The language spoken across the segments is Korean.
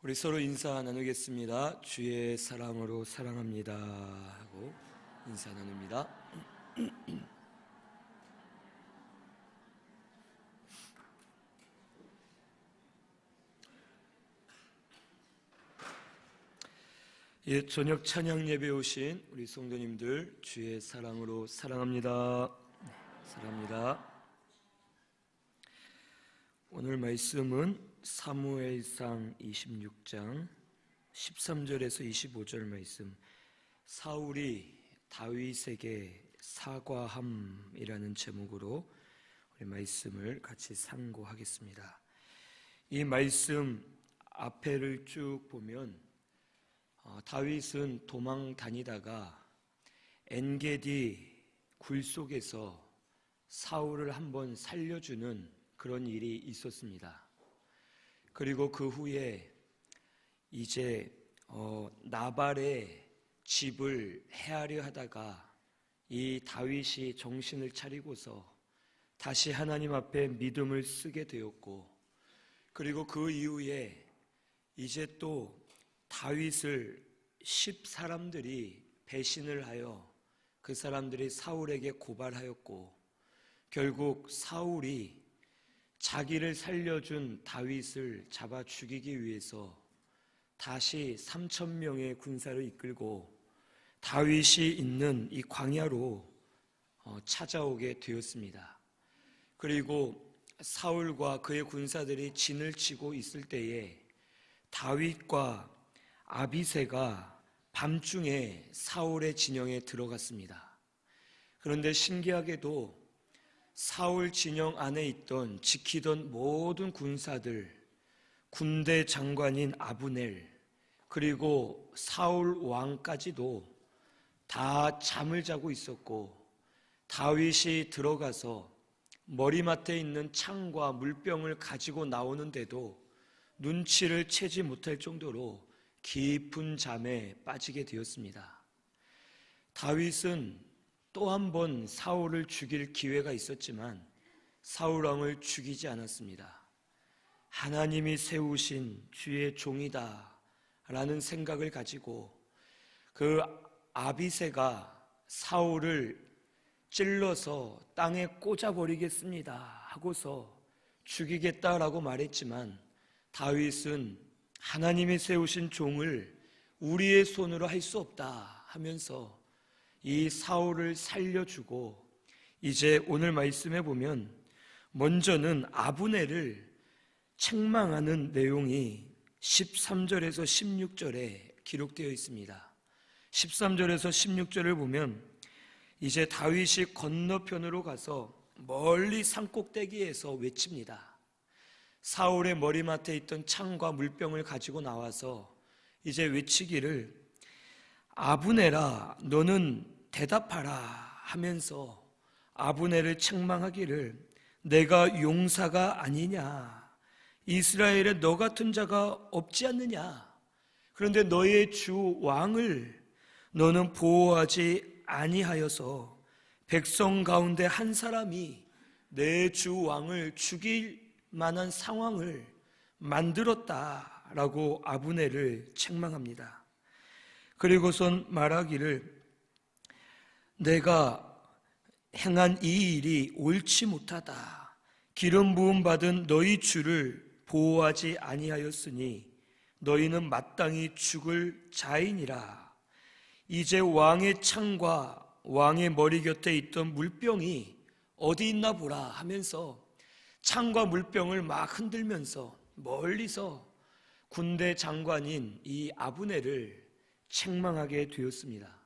우리 서로 인사 나누겠습니다. 주의 사랑으로 사랑합니다 하고 인사 나눕니다. 예, 저녁 찬양 예배 오신 우리 성도님들 주의 사랑으로 사랑합니다. 사랑합니다. 오늘 말씀은 사무엘상 26장 13절에서 25절 말씀 사울이 다윗에게 사과함이라는 제목으로 우리 말씀을 같이 상고하겠습니다. 이 말씀 앞에를 쭉 보면 어, 다윗은 도망 다니다가 엔게디 굴 속에서 사울을 한번 살려주는 그런 일이 있었습니다. 그리고 그 후에 이제 어, 나발의 집을 헤아려 하다가 이 다윗이 정신을 차리고서 다시 하나님 앞에 믿음을 쓰게 되었고 그리고 그 이후에 이제 또 다윗을 십 사람들이 배신을 하여 그 사람들이 사울에게 고발하였고 결국 사울이 자기를 살려준 다윗을 잡아 죽이기 위해서 다시 3천 명의 군사를 이끌고 다윗이 있는 이 광야로 어, 찾아오게 되었습니다. 그리고 사울과 그의 군사들이 진을 치고 있을 때에 다윗과 아비세가 밤중에 사울의 진영에 들어갔습니다. 그런데 신기하게도 사울 진영 안에 있던 지키던 모든 군사들, 군대 장관인 아브넬, 그리고 사울 왕까지도 다 잠을 자고 있었고 다윗이 들어가서 머리맡에 있는 창과 물병을 가지고 나오는데도 눈치를 채지 못할 정도로 깊은 잠에 빠지게 되었습니다. 다윗은 또 한 번 사울을 죽일 기회가 있었지만 사울 왕을 죽이지 않았습니다. 하나님이 세우신 주의 종이다 라는 생각을 가지고 그 아비세가 사울을 찔러서 땅에 꽂아버리겠습니다 하고서 죽이겠다라고 말했지만 다윗은 하나님이 세우신 종을 우리의 손으로 할 수 없다 하면서 이 사울을 살려주고 이제 오늘 말씀에 보면 먼저는 아브네를 책망하는 내용이 13절에서 16절에 기록되어 있습니다. 13절에서 16절을 보면 이제 다윗이 건너편으로 가서 멀리 산꼭대기에서 외칩니다. 사울의 머리맡에 있던 창과 물병을 가지고 나와서 이제 외치기를 아브네라 너는 대답하라 하면서 아브네를 책망하기를 내가 용사가 아니냐 이스라엘에 너 같은 자가 없지 않느냐 그런데 너의 주 왕을 너는 보호하지 아니하여서 백성 가운데 한 사람이 내 주 왕을 죽일 만한 상황을 만들었다라고 아브네를 책망합니다. 그리고선 말하기를 내가 행한 이 일이 옳지 못하다. 기름 부음 받은 너희 주를 보호하지 아니하였으니 너희는 마땅히 죽을 자인이라. 이제 왕의 창과 왕의 머리 곁에 있던 물병이 어디 있나 보라 하면서 창과 물병을 막 흔들면서 멀리서 군대 장관인 이 아브넬을 책망하게 되었습니다.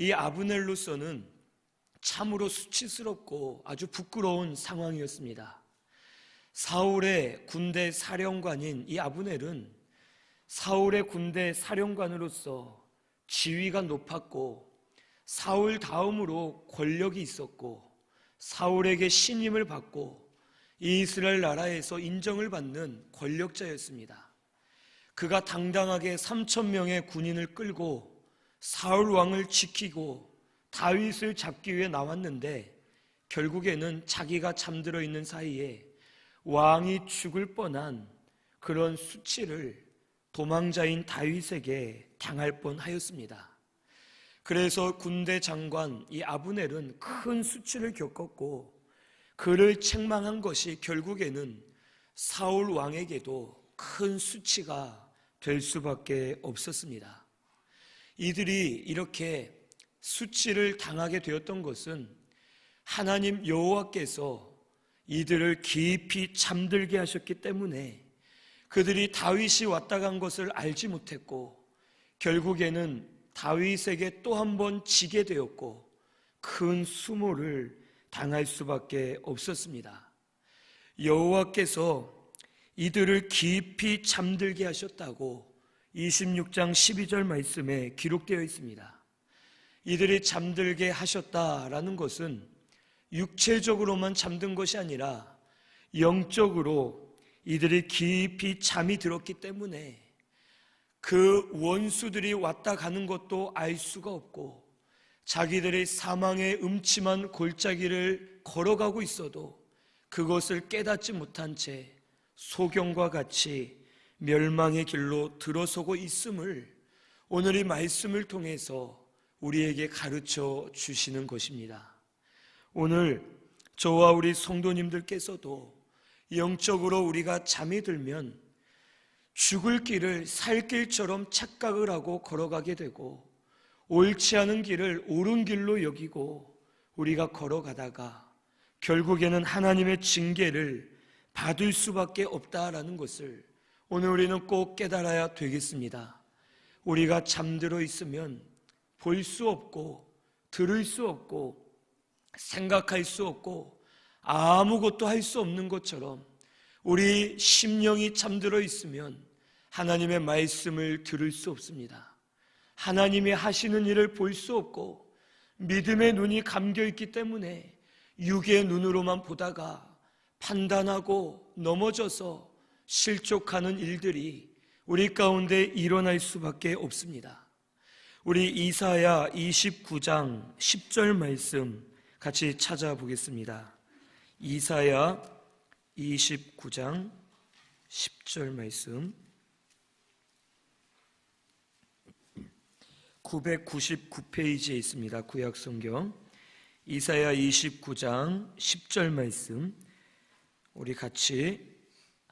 이 아브넬로서는 참으로 수치스럽고 아주 부끄러운 상황이었습니다. 사울의 군대 사령관인 이 아브넬은 사울의 군대 사령관으로서 지위가 높았고 사울 다음으로 권력이 있었고 사울에게 신임을 받고 이스라엘 나라에서 인정을 받는 권력자였습니다. 그가 당당하게 3천 명의 군인을 끌고 사울 왕을 지키고 다윗을 잡기 위해 나왔는데 결국에는 자기가 잠들어 있는 사이에 왕이 죽을 뻔한 그런 수치를 도망자인 다윗에게 당할 뻔하였습니다. 그래서 군대 장관 이 아브넬은 큰 수치를 겪었고 그를 책망한 것이 결국에는 사울 왕에게도 큰 수치가 될 수밖에 없었습니다. 이들이 이렇게 수치를 당하게 되었던 것은 하나님 여호와께서 이들을 깊이 잠들게 하셨기 때문에 그들이 다윗이 왔다 간 것을 알지 못했고 결국에는 다윗에게 또 한 번 지게 되었고 큰 수모를 당할 수밖에 없었습니다. 여호와께서 이들을 깊이 잠들게 하셨다고 26장 12절 말씀에 기록되어 있습니다. 이들이 잠들게 하셨다라는 것은 육체적으로만 잠든 것이 아니라 영적으로 이들이 깊이 잠이 들었기 때문에 그 원수들이 왔다 가는 것도 알 수가 없고 자기들의 사망의 음침한 골짜기를 걸어가고 있어도 그것을 깨닫지 못한 채 소경과 같이 멸망의 길로 들어서고 있음을 오늘 이 말씀을 통해서 우리에게 가르쳐 주시는 것입니다. 오늘 저와 우리 성도님들께서도 영적으로 우리가 잠이 들면 죽을 길을 살 길처럼 착각을 하고 걸어가게 되고 옳지 않은 길을 옳은 길로 여기고 우리가 걸어가다가 결국에는 하나님의 징계를 받을 수밖에 없다라는 것을 오늘 우리는 꼭 깨달아야 되겠습니다. 우리가 잠들어 있으면 볼 수 없고 들을 수 없고 생각할 수 없고 아무것도 할 수 없는 것처럼 우리 심령이 잠들어 있으면 하나님의 말씀을 들을 수 없습니다. 하나님이 하시는 일을 볼 수 없고 믿음의 눈이 감겨 있기 때문에 육의 눈으로만 보다가 판단하고 넘어져서 실족하는 일들이 우리 가운데 일어날 수밖에 없습니다. 우리 이사야 29장 10절 말씀 같이 찾아보겠습니다. 이사야 29장 10절 말씀 999페이지에 있습니다. 구약 성경 이사야 29장 10절 말씀 우리 같이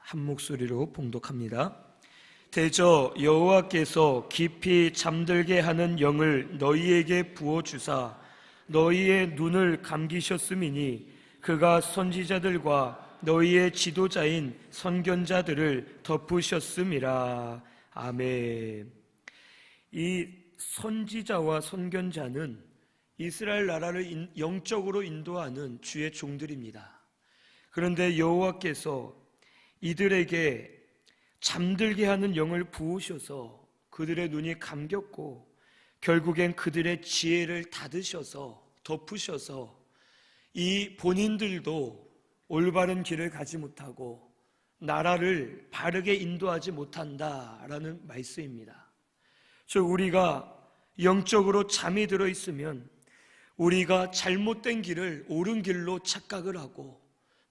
한 목소리로 봉독합니다. 대저 여호와께서 깊이 잠들게 하는 영을 너희에게 부어 주사 너희의 눈을 감기셨음이니 그가 선지자들과 너희의 지도자인 선견자들을 덮으셨음이라. 아멘. 이 선지자와 선견자는 이스라엘 나라를 영적으로 인도하는 주의 종들입니다. 그런데 여호와께서 이들에게 잠들게 하는 영을 부으셔서 그들의 눈이 감겼고 결국엔 그들의 지혜를 닫으셔서 덮으셔서 이 본인들도 올바른 길을 가지 못하고 나라를 바르게 인도하지 못한다라는 말씀입니다. 즉 우리가 영적으로 잠이 들어 있으면 우리가 잘못된 길을 옳은 길로 착각을 하고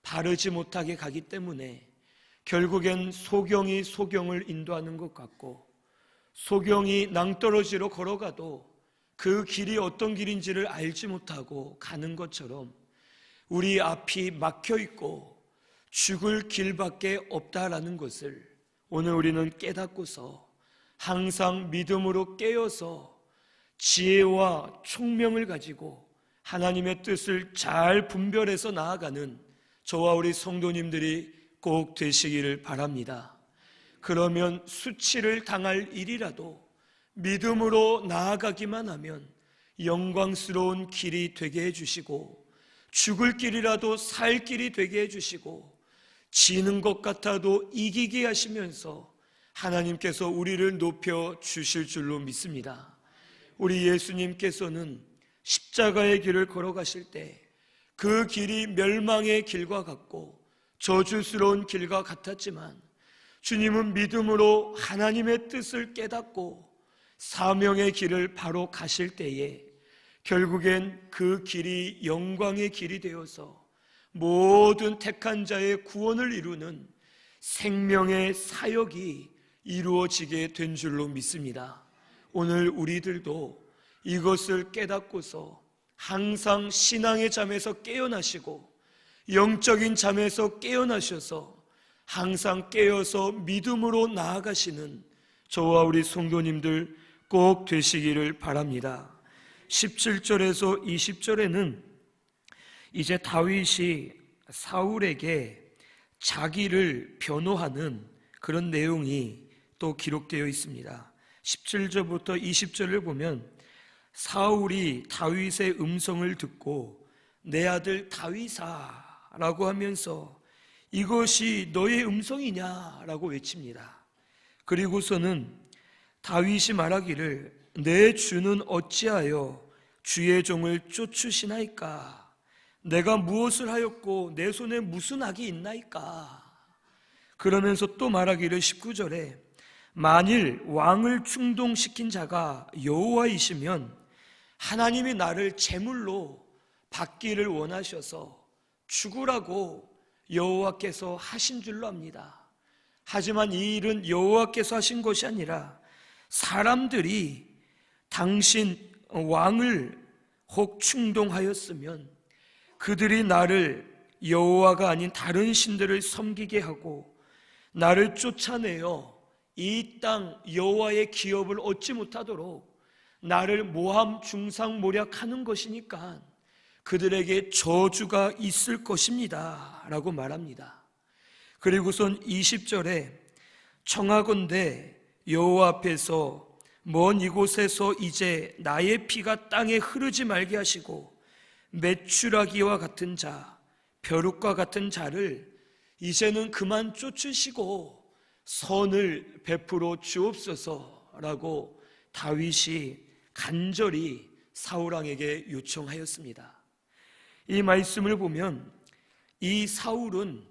바르지 못하게 가기 때문에 결국엔 소경이 소경을 인도하는 것 같고 소경이 낭떠러지로 걸어가도 그 길이 어떤 길인지를 알지 못하고 가는 것처럼 우리 앞이 막혀 있고 죽을 길밖에 없다라는 것을 오늘 우리는 깨닫고서 항상 믿음으로 깨어서 지혜와 총명을 가지고 하나님의 뜻을 잘 분별해서 나아가는 저와 우리 성도님들이 꼭 되시기를 바랍니다. 그러면 수치를 당할 일이라도 믿음으로 나아가기만 하면 영광스러운 길이 되게 해주시고 죽을 길이라도 살 길이 되게 해주시고 지는 것 같아도 이기게 하시면서 하나님께서 우리를 높여 주실 줄로 믿습니다. 우리 예수님께서는 십자가의 길을 걸어가실 때 그 길이 멸망의 길과 같고 저주스러운 길과 같았지만 주님은 믿음으로 하나님의 뜻을 깨닫고 사명의 길을 바로 가실 때에 결국엔 그 길이 영광의 길이 되어서 모든 택한 자의 구원을 이루는 생명의 사역이 이루어지게 된 줄로 믿습니다. 오늘 우리들도 이것을 깨닫고서 항상 신앙의 잠에서 깨어나시고 영적인 잠에서 깨어나셔서 항상 깨어서 믿음으로 나아가시는 저와 우리 성도님들 꼭 되시기를 바랍니다. 17절에서 20절에는 이제 다윗이 사울에게 자기를 변호하는 그런 내용이 또 기록되어 있습니다. 17절부터 20절을 보면 사울이 다윗의 음성을 듣고 내 아들 다윗아 라고 하면서 이것이 너의 음성이냐 라고 외칩니다. 그리고서는 다윗이 말하기를 내 주는 어찌하여 주의 종을 쫓으시나이까? 내가 무엇을 하였고 내 손에 무슨 악이 있나이까? 그러면서 또 말하기를 19절에 만일 왕을 충동시킨 자가 여호와이시면 하나님이 나를 제물로 받기를 원하셔서 죽으라고 여호와께서 하신 줄로 압니다. 하지만 이 일은 여호와께서 하신 것이 아니라 사람들이 당신 왕을 혹 충동하였으면 그들이 나를 여호와가 아닌 다른 신들을 섬기게 하고 나를 쫓아내어 이 땅 여호와의 기업을 얻지 못하도록 나를 모함 중상 모략하는 것이니까 그들에게 저주가 있을 것입니다. 라고 말합니다. 그리고선 20절에 청하건대 여호와 앞에서 먼 이곳에서 이제 나의 피가 땅에 흐르지 말게 하시고 메추라기와 같은 자, 벼룩과 같은 자를 이제는 그만 쫓으시고 선을 베풀어 주옵소서라고 다윗이 간절히 사울왕에게 요청하였습니다. 이 말씀을 보면 이 사울은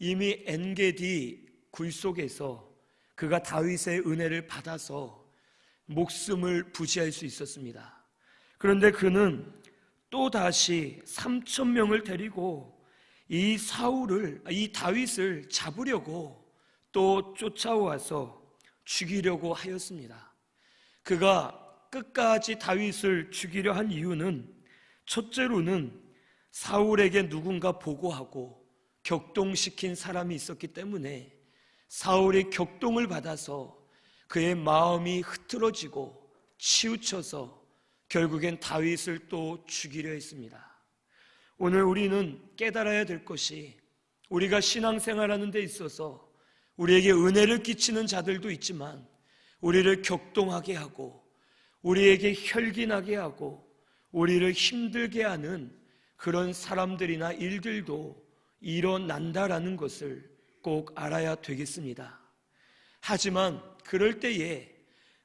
이미 엔게디 굴 속에서 그가 다윗의 은혜를 받아서 목숨을 부지할 수 있었습니다. 그런데 그는 또 다시 3천 명을 데리고 이 사울을 이 다윗을 잡으려고 또 쫓아와서 죽이려고 하였습니다. 그가 끝까지 다윗을 죽이려 한 이유는 첫째로는 사울에게 누군가 보고하고 격동시킨 사람이 있었기 때문에 사울의 격동을 받아서 그의 마음이 흐트러지고 치우쳐서 결국엔 다윗을 또 죽이려 했습니다. 오늘 우리는 깨달아야 될 것이 우리가 신앙생활하는 데 있어서 우리에게 은혜를 끼치는 자들도 있지만 우리를 격동하게 하고 우리에게 혈긴하게 하고 우리를 힘들게 하는 그런 사람들이나 일들도 일어난다라는 것을 꼭 알아야 되겠습니다. 하지만 그럴 때에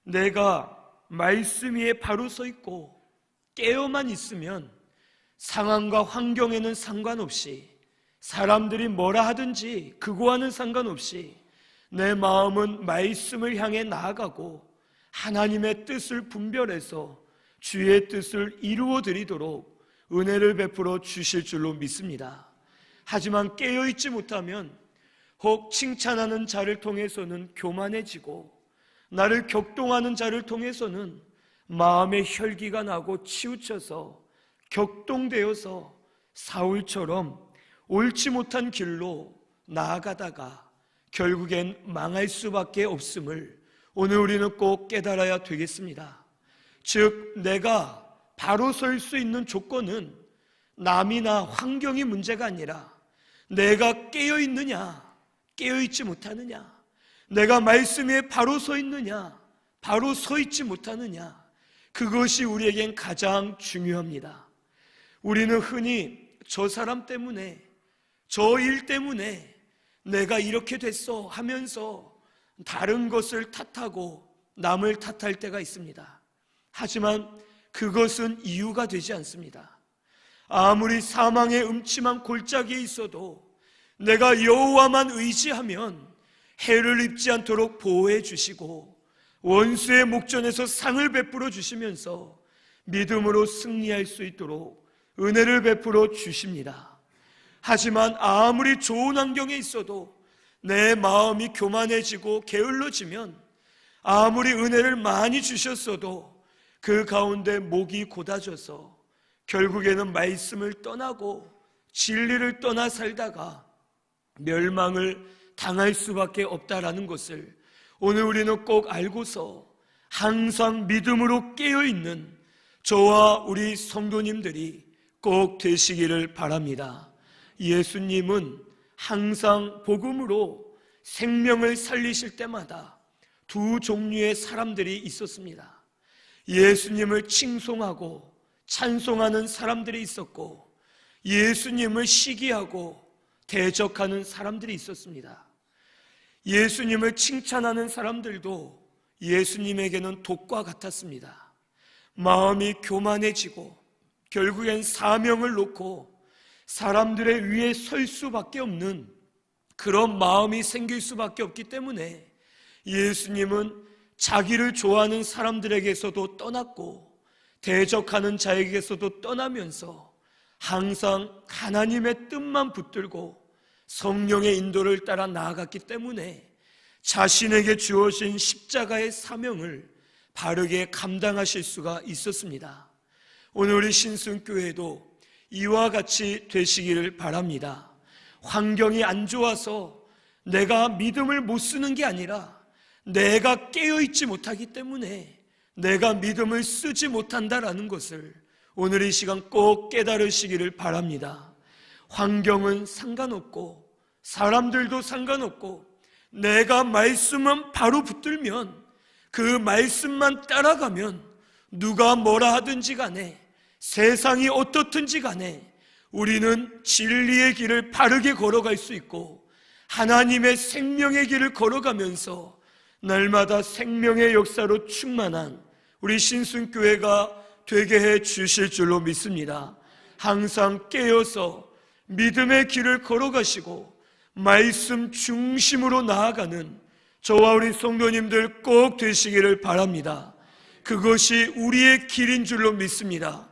내가 말씀 위에 바로 서 있고 깨어만 있으면 상황과 환경에는 상관없이 사람들이 뭐라 하든지 그거와는 상관없이 내 마음은 말씀을 향해 나아가고 하나님의 뜻을 분별해서 주의 뜻을 이루어 드리도록 은혜를 베풀어 주실 줄로 믿습니다. 하지만 깨어있지 못하면 혹 칭찬하는 자를 통해서는 교만해지고 나를 격동하는 자를 통해서는 마음의 혈기가 나고 치우쳐서 격동되어서 사울처럼 옳지 못한 길로 나아가다가 결국엔 망할 수밖에 없음을 오늘 우리는 꼭 깨달아야 되겠습니다. 즉, 내가 바로 설 수 있는 조건은 남이나 환경이 문제가 아니라 내가 깨어 있느냐, 깨어 있지 못하느냐, 내가 말씀에 바로 서 있느냐, 바로 서 있지 못하느냐, 그것이 우리에겐 가장 중요합니다. 우리는 흔히 저 사람 때문에, 저 일 때문에 내가 이렇게 됐어 하면서 다른 것을 탓하고 남을 탓할 때가 있습니다. 하지만 그것은 이유가 되지 않습니다. 아무리 사망의 음침한 골짜기에 있어도 내가 여호와만 의지하면 해를 입지 않도록 보호해 주시고 원수의 목전에서 상을 베풀어 주시면서 믿음으로 승리할 수 있도록 은혜를 베풀어 주십니다. 하지만 아무리 좋은 환경에 있어도 내 마음이 교만해지고 게을러지면 아무리 은혜를 많이 주셨어도 그 가운데 목이 곧아져서 결국에는 말씀을 떠나고 진리를 떠나 살다가 멸망을 당할 수밖에 없다라는 것을 오늘 우리는 꼭 알고서 항상 믿음으로 깨어 있는 저와 우리 성도님들이 꼭 되시기를 바랍니다. 예수님은 항상 복음으로 생명을 살리실 때마다 두 종류의 사람들이 있었습니다. 예수님을 칭송하고 찬송하는 사람들이 있었고 예수님을 시기하고 대적하는 사람들이 있었습니다. 예수님을 칭찬하는 사람들도 예수님에게는 독과 같았습니다. 마음이 교만해지고 결국엔 사명을 놓고 사람들의 위에 설 수밖에 없는 그런 마음이 생길 수밖에 없기 때문에 예수님은 자기를 좋아하는 사람들에게서도 떠났고 대적하는 자에게서도 떠나면서 항상 하나님의 뜻만 붙들고 성령의 인도를 따라 나아갔기 때문에 자신에게 주어진 십자가의 사명을 바르게 감당하실 수가 있었습니다. 오늘 우리 신순교회도 이와 같이 되시기를 바랍니다. 환경이 안 좋아서 내가 믿음을 못 쓰는 게 아니라 내가 깨어있지 못하기 때문에 내가 믿음을 쓰지 못한다라는 것을 오늘 이 시간 꼭 깨달으시기를 바랍니다. 환경은 상관없고 사람들도 상관없고 내가 말씀은 바로 붙들면 그 말씀만 따라가면 누가 뭐라 하든지 간에 세상이 어떻든지 간에 우리는 진리의 길을 바르게 걸어갈 수 있고 하나님의 생명의 길을 걸어가면서 날마다 생명의 역사로 충만한 우리 신순교회가 되게 해 주실 줄로 믿습니다. 항상 깨어서 믿음의 길을 걸어가시고 말씀 중심으로 나아가는 저와 우리 성도님들 꼭 되시기를 바랍니다. 그것이 우리의 길인 줄로 믿습니다.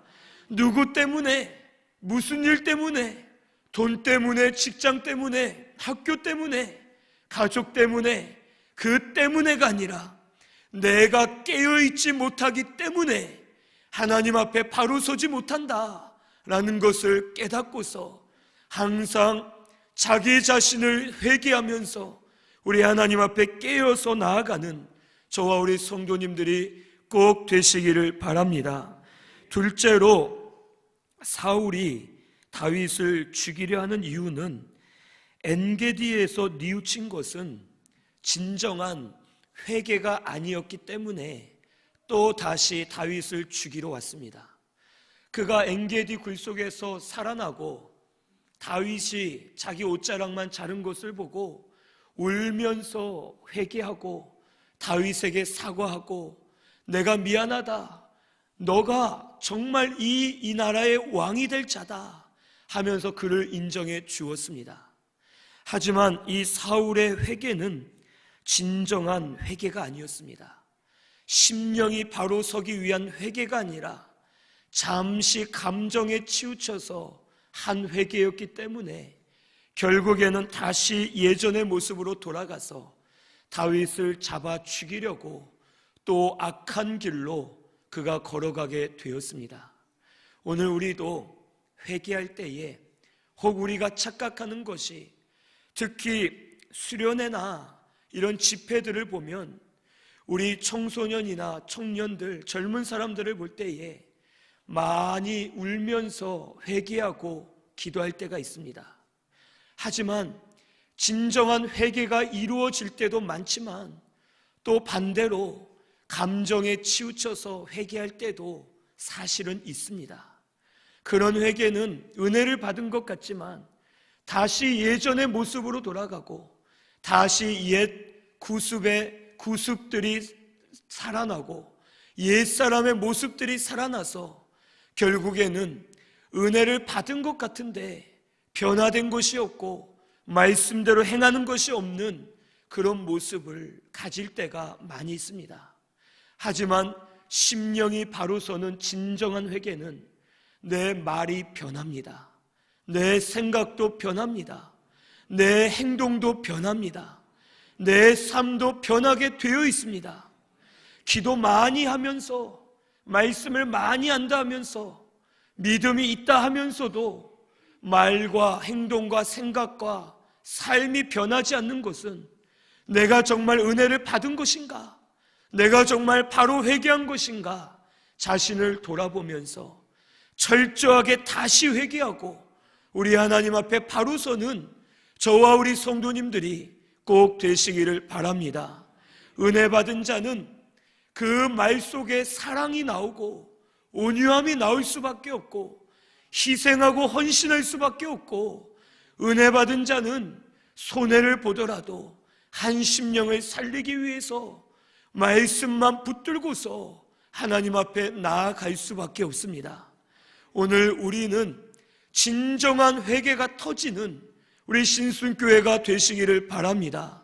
누구 때문에, 무슨 일 때문에, 돈 때문에, 직장 때문에, 학교 때문에, 가족 때문에, 그 때문에가 아니라 내가 깨어있지 못하기 때문에 하나님 앞에 바로 서지 못한다. 라는 것을 깨닫고서 항상 자기 자신을 회개하면서 우리 하나님 앞에 깨어서 나아가는 저와 우리 성도님들이 꼭 되시기를 바랍니다. 둘째로 사울이 다윗을 죽이려 하는 이유는 엔게디에서 뉘우친 것은 진정한 회개가 아니었기 때문에 또 다시 다윗을 죽이러 왔습니다. 그가 엔게디 굴 속에서 살아나고 다윗이 자기 옷자락만 자른 것을 보고 울면서 회개하고 다윗에게 사과하고 내가 미안하다. 너가 정말 이, 이 나라의 왕이 될 자다. 하면서 그를 인정해 주었습니다. 하지만 이 사울의 회개는 진정한 회개가 아니었습니다. 심령이 바로 서기 위한 회개가 아니라 잠시 감정에 치우쳐서 한 회개였기 때문에 결국에는 다시 예전의 모습으로 돌아가서 다윗을 잡아 죽이려고 또 악한 길로 그가 걸어가게 되었습니다. 오늘 우리도 회개할 때에 혹 우리가 착각하는 것이 특히 수련회나 이런 집회들을 보면 우리 청소년이나 청년들, 젊은 사람들을 볼 때에 많이 울면서 회개하고 기도할 때가 있습니다. 하지만 진정한 회개가 이루어질 때도 많지만 또 반대로 감정에 치우쳐서 회개할 때도 사실은 있습니다. 그런 회개는 은혜를 받은 것 같지만 다시 예전의 모습으로 돌아가고 다시 옛 구습의 구습들이 살아나고 옛사람의 모습들이 살아나서 결국에는 은혜를 받은 것 같은데 변화된 것이 없고 말씀대로 행하는 것이 없는 그런 모습을 가질 때가 많이 있습니다. 하지만 심령이 바로 서는 진정한 회개는 내 말이 변합니다. 내 생각도 변합니다. 내 행동도 변합니다. 내 삶도 변하게 되어 있습니다. 기도 많이 하면서 말씀을 많이 한다 하면서 믿음이 있다 하면서도 말과 행동과 생각과 삶이 변하지 않는 것은 내가 정말 은혜를 받은 것인가? 내가 정말 바로 회개한 것인가? 자신을 돌아보면서 철저하게 다시 회개하고 우리 하나님 앞에 바로 서는 저와 우리 성도님들이 꼭 되시기를 바랍니다. 은혜 받은 자는 그 말 속에 사랑이 나오고 온유함이 나올 수밖에 없고 희생하고 헌신할 수밖에 없고 은혜 받은 자는 손해를 보더라도 한 심령을 살리기 위해서 말씀만 붙들고서 하나님 앞에 나아갈 수밖에 없습니다. 오늘 우리는 진정한 회개가 터지는 우리 신순교회가 되시기를 바랍니다.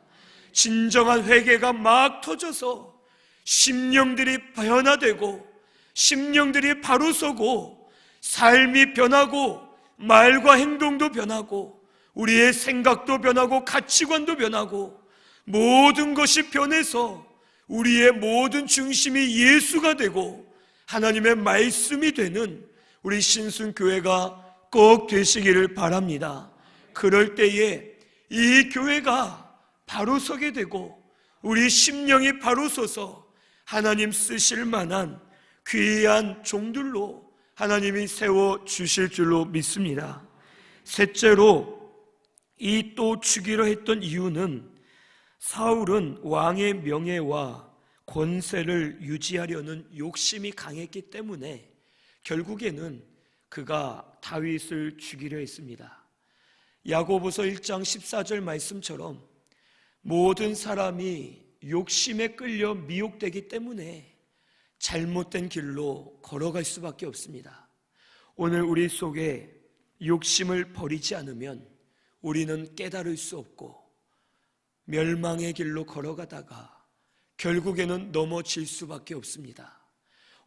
진정한 회개가 막 터져서 심령들이 변화되고 심령들이 바로 서고 삶이 변하고 말과 행동도 변하고 우리의 생각도 변하고 가치관도 변하고 모든 것이 변해서 우리의 모든 중심이 예수가 되고 하나님의 말씀이 되는 우리 신순교회가 꼭 되시기를 바랍니다. 그럴 때에 이 교회가 바로 서게 되고 우리 심령이 바로 서서 하나님 쓰실 만한 귀한 종들로 하나님이 세워 주실 줄로 믿습니다. 셋째로 이 또 죽이려 했던 이유는 사울은 왕의 명예와 권세를 유지하려는 욕심이 강했기 때문에 결국에는 그가 다윗을 죽이려 했습니다. 야고보서 1장 14절 말씀처럼 모든 사람이 욕심에 끌려 미혹되기 때문에 잘못된 길로 걸어갈 수밖에 없습니다. 오늘 우리 속에 욕심을 버리지 않으면 우리는 깨달을 수 없고 멸망의 길로 걸어가다가 결국에는 넘어질 수밖에 없습니다.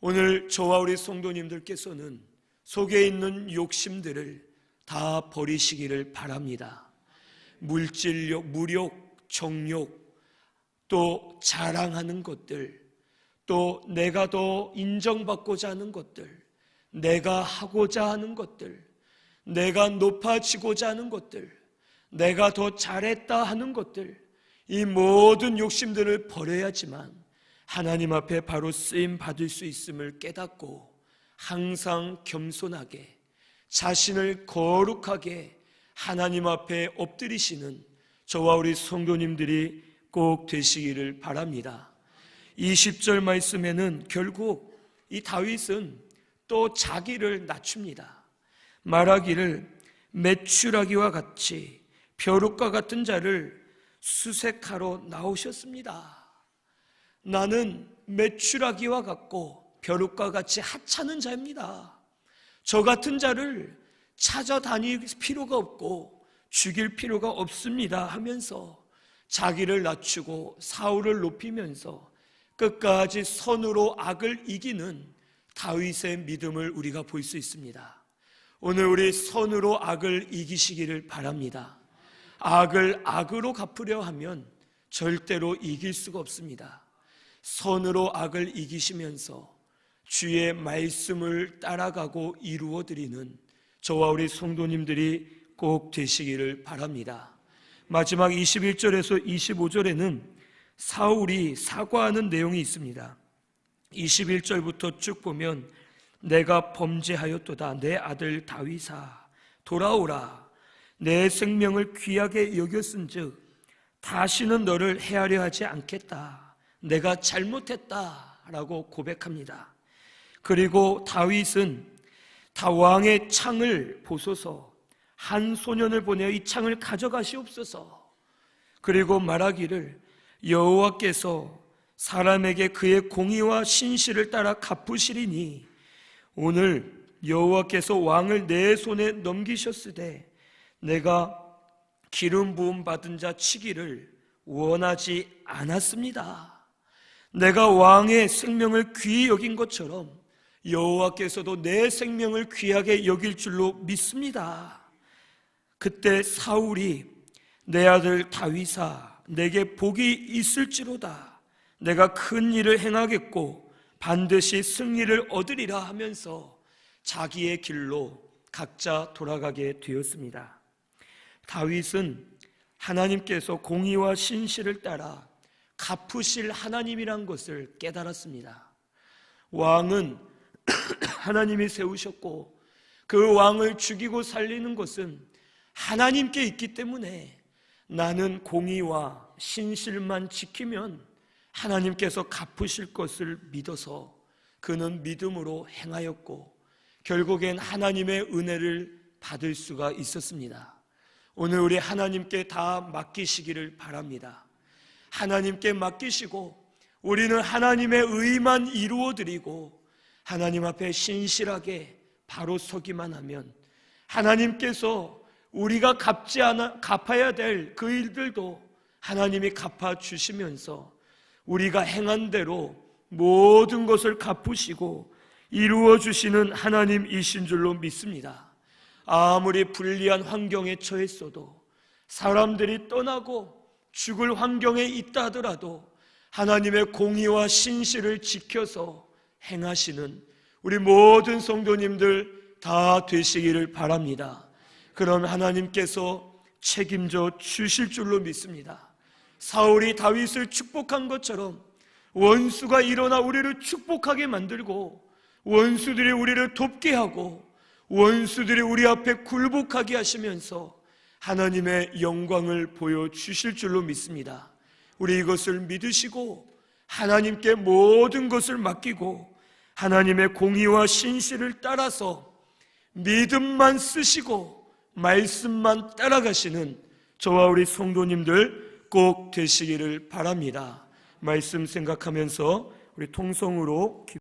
오늘 저와 우리 성도님들께서는 속에 있는 욕심들을 다 버리시기를 바랍니다. 물질욕, 무욕, 정욕, 또 자랑하는 것들, 또 내가 더 인정받고자 하는 것들, 내가 하고자 하는 것들, 내가 높아지고자 하는 것들, 내가 더 잘했다 하는 것들, 이 모든 욕심들을 버려야지만 하나님 앞에 바로 쓰임 받을 수 있음을 깨닫고 항상 겸손하게 자신을 거룩하게 하나님 앞에 엎드리시는 저와 우리 성도님들이 꼭 되시기를 바랍니다. 20절 말씀에는 결국 이 다윗은 또 자기를 낮춥니다. 말하기를 매출하기와 같이 벼룩과 같은 자를 수색하러 나오셨습니다. 나는 매출하기와 같고 벼룩과 같이 하찮은 자입니다. 저 같은 자를 찾아다닐 필요가 없고 죽일 필요가 없습니다 하면서 자기를 낮추고 사울을 높이면서 끝까지 선으로 악을 이기는 다윗의 믿음을 우리가 볼 수 있습니다. 오늘 우리 선으로 악을 이기시기를 바랍니다. 악을 악으로 갚으려 하면 절대로 이길 수가 없습니다. 선으로 악을 이기시면서 주의 말씀을 따라가고 이루어 드리는 저와 우리 성도님들이 꼭 되시기를 바랍니다. 마지막 21절에서 25절에는 사울이 사과하는 내용이 있습니다. 21절부터 쭉 보면 내가 범죄하였도다 내 아들 다윗아 돌아오라 내 생명을 귀하게 여겼은즉 다시는 너를 헤아려 하지 않겠다. 내가 잘못했다라고 고백합니다. 그리고 다윗은 다 왕의 창을 보소서 한 소년을 보내어 이 창을 가져가시옵소서. 그리고 말하기를 여호와께서 사람에게 그의 공의와 신실을 따라 갚으시리니 오늘 여호와께서 왕을 내 손에 넘기셨으되 내가 기름 부음 받은 자 치기를 원하지 않았습니다. 내가 왕의 생명을 귀히 여긴 것처럼 여호와께서도 내 생명을 귀하게 여길 줄로 믿습니다. 그때 사울이 내 아들 다윗아 내게 복이 있을지로다 내가 큰 일을 행하겠고 반드시 승리를 얻으리라 하면서 자기의 길로 각자 돌아가게 되었습니다. 다윗은 하나님께서 공의와 신실을 따라 갚으실 하나님이란 것을 깨달았습니다. 왕은 하나님이 세우셨고 그 왕을 죽이고 살리는 것은 하나님께 있기 때문에 나는 공의와 신실만 지키면 하나님께서 갚으실 것을 믿어서 그는 믿음으로 행하였고 결국엔 하나님의 은혜를 받을 수가 있었습니다. 오늘 우리 하나님께 다 맡기시기를 바랍니다. 하나님께 맡기시고 우리는 하나님의 의만 이루어 드리고 하나님 앞에 신실하게 바로 서기만 하면 하나님께서 우리가 갚지 않아 갚아야 될 그 일들도 하나님이 갚아 주시면서 우리가 행한 대로 모든 것을 갚으시고 이루어 주시는 하나님이신 줄로 믿습니다. 아무리 불리한 환경에 처했어도 사람들이 떠나고 죽을 환경에 있다 하더라도 하나님의 공의와 신실을 지켜서 행하시는 우리 모든 성도님들 다 되시기를 바랍니다. 그럼 하나님께서 책임져 주실 줄로 믿습니다. 사울이 다윗을 축복한 것처럼 원수가 일어나 우리를 축복하게 만들고 원수들이 우리를 돕게 하고 원수들이 우리 앞에 굴복하게 하시면서 하나님의 영광을 보여 주실 줄로 믿습니다. 우리 이것을 믿으시고 하나님께 모든 것을 맡기고 하나님의 공의와 신실을 따라서 믿음만 쓰시고 말씀만 따라가시는 저와 우리 성도님들 꼭 되시기를 바랍니다. 말씀 생각하면서 우리 통성으로